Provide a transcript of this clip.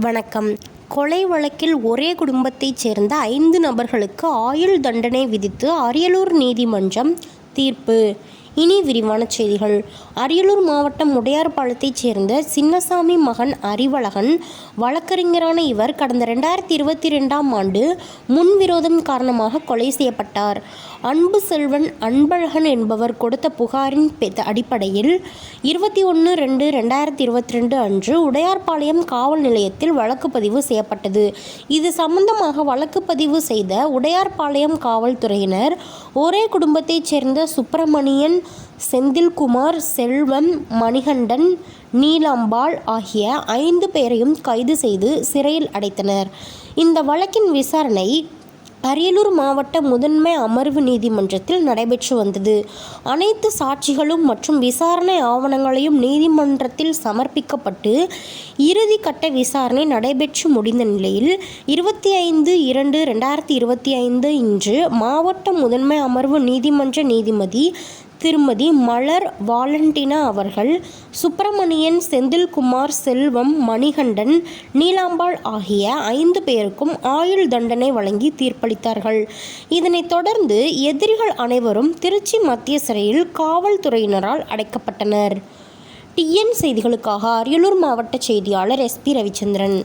வணக்கம். கொலை வழக்கில் ஒரே குடும்பத்தைச் சேர்ந்த ஐந்து நபர்களுக்கு ஆயுள் தண்டனை விதித்து அரியலூர் நீதிமன்றம் தீர்ப்பு. இனி விரிவான செய்திகள். அரியலூர் மாவட்டம் உடையார்பாளையத்தைச் சேர்ந்த சின்னசாமி மகன் அறிவழகன் வழக்கறிஞரான இவர் கடந்த ரெண்டாயிரத்தி இருபத்தி ரெண்டாம் ஆண்டு முன்விரோதம் காரணமாக கொலை செய்யப்பட்டார். அன்பு செல்வன் அன்பழகன் என்பவர் கொடுத்த புகாரின் அடிப்படையில் இருபத்தி ஒன்று ரெண்டு ரெண்டாயிரத்தி இருபத்தி ரெண்டு அன்று உடையார்பாளையம் காவல் நிலையத்தில் வழக்கு பதிவு செய்யப்பட்டது. இது சம்பந்தமாக வழக்கு பதிவு செய்த உடையார்பாளையம் காவல்துறையினர் ஒரே குடும்பத்தைச் சேர்ந்த சுப்பிரமணியன் செந்தில்குமார் செல்வம் மணிகண்டன் நீலாம்பாள் ஆகிய ஐந்து பேரையும் கைது செய்து சிறையில் அடைத்தனர். இந்த வழக்கின் விசாரணை அரியலூர் மாவட்ட முதன்மை அமர்வு நீதிமன்றத்தில் நடைபெற்று வந்தது. அனைத்து சாட்சிகளும் மற்றும் விசாரணை ஆவணங்களையும் நீதிமன்றத்தில் சமர்ப்பிக்கப்பட்டு இறுதி கட்ட விசாரணை நடைபெற்று முடிந்த நிலையில் இருபத்தி ஐந்து இரண்டு ரெண்டாயிரத்தி இருபத்தி ஐந்து இன்று மாவட்ட முதன்மை அமர்வு நீதிமன்ற நீதிபதி திருமதி மலர் வாலண்டினா அவர்கள் சுப்பிரமணியன் செந்தில்குமார் செல்வம் மணிகண்டன் நீலாம்பாள் ஆகிய ஐந்து பேருக்கும் ஆயுள் தண்டனை வழங்கி தீர்ப்பளித்தார்கள். இதனைத் தொடர்ந்து எதிரிகள் அனைவரும் திருச்சி மத்திய சிறையில் காவல்துறையினரால் அடைக்கப்பட்டனர். டிஎன் செய்திகளுக்காக அரியலூர் மாவட்ட செய்தியாளர் எஸ்பி ரவிச்சந்திரன்.